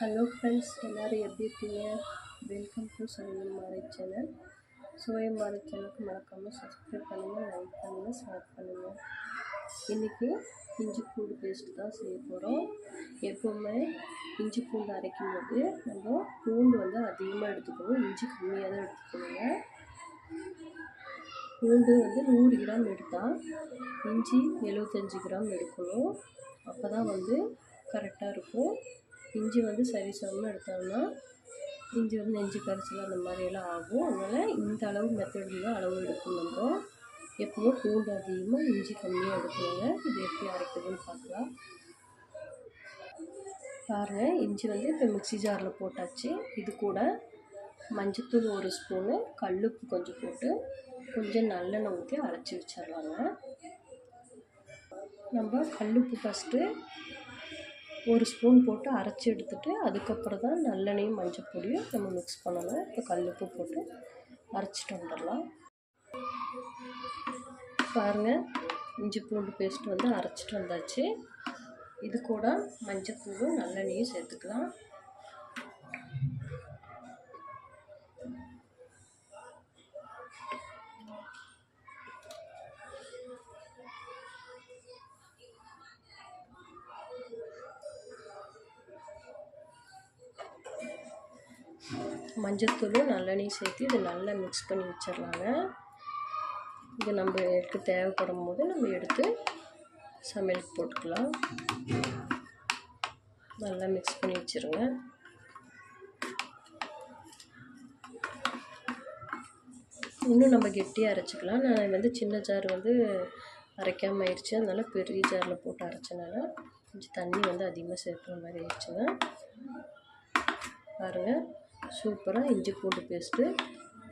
Hello friends எல்லோரும் எப்படி இருக்கீங்க? வெல்கம் டு சுவையம் மாலை சேனல். சுவையம் மாலை சேனலுக்கு மறக்காமல் சப்ஸ்கிரைப் பண்ணுங்கள் லைக் பண்ணுங்கள் ஷேர் பண்ணுங்கள் இன்றைக்கி இஞ்சி பூண்டு பேஸ்ட் தான் செய்ய போகிறோம் எப்போவுமே இஞ்சி பூண்டு அரைக்கும் போது நம்ம பூண்டு வந்து அதிகமாக எடுத்துக்கணும். இஞ்சி கம்மியாக தான் எடுத்துக்கணுங்க. பூண்டு வந்து நூறு கிராம் எடுத்தால் இஞ்சி எழுபத்தஞ்சி கிராம் எடுக்கணும். அப்போ தான் வந்து கரெக்டாக இருக்கும். இஞ்சி வந்து சரி சமமாக எடுத்தோம்னா இஞ்சி வந்து நெஞ்சு கரைச்சல் அந்த மாதிரியெல்லாம் ஆகும். அதனால் இந்த அளவு மெத்தடில் தான் அளவு எடுக்கணும் நம்ம. பூண்டு அதிகமாக இஞ்சி கம்மியாக எடுக்கணுங்க. இது எப்படி அரைக்கிறதுன்னு பார்க்கலாம். பாருங்கள் இஞ்சி வந்து இப்போ மிக்சி ஜாரில் போட்டாச்சு. இது கூட மஞ்சத்தூள் ஒரு ஸ்பூனு கல்லுப்பு கொஞ்சம் போட்டு கொஞ்சம் நல்லெண்ணெய் ஊற்றி அரைச்சி வச்சிடலாங்க. நம்ம கல்லுப்பு ஃபஸ்ட்டு ஒரு ஸ்பூன் போட்டு அரைச்சி எடுத்துகிட்டு அதுக்கப்புறம் தான் நல்லெண்ணெயும் மஞ்சள் பொடியும் நம்ம மிக்ஸ் பண்ணணும். இப்போ கல்லுப்பு போட்டு அரைச்சிட்டு வந்துடலாம். பாருங்கள் இஞ்சி பூண்டு பேஸ்ட் வந்து அரைச்சிட்டு வந்தாச்சு. இது கூட மஞ்சள் பூவும் நல்லெண்ணெயும் சேர்த்துக்கலாம். மஞ்சத்தூளும் நல்லெண்ணெயும் சேர்த்து இதை நல்லா மிக்ஸ் பண்ணி வச்சிடலாங்க. இது நம்ம எடுத்து தேவைப்படும் போது நம்ம எடுத்து சமையலுக்கு போட்டுக்கலாம். நல்லா மிக்ஸ் பண்ணி வச்சுருங்க. இன்னும் நம்ம கெட்டியாக அரைச்சிக்கலாம். நான் வந்து சின்ன ஜார் வந்து அரைக்காமல் ஆயிடுச்சு. அதனால் பெரிய ஜாரில் போட்டு அரைச்சனால கொஞ்சம் தண்ணி வந்து அதிகமாக சேர்க்குற மாதிரி ஆயிடுச்சுங்க. பாருங்கள் சூப்பராக இஞ்சி பூண்டு பேஸ்ட்டு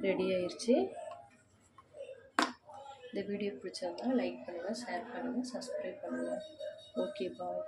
ரெடி ஆயிடுச்சு இந்த வீடியோ பிடிச்சிருந்தால் லைக் பண்ணுங்கள் ஷேர் பண்ணுங்கள் சப்ஸ்கிரைப் பண்ணுங்கள் ஓகே பாய்.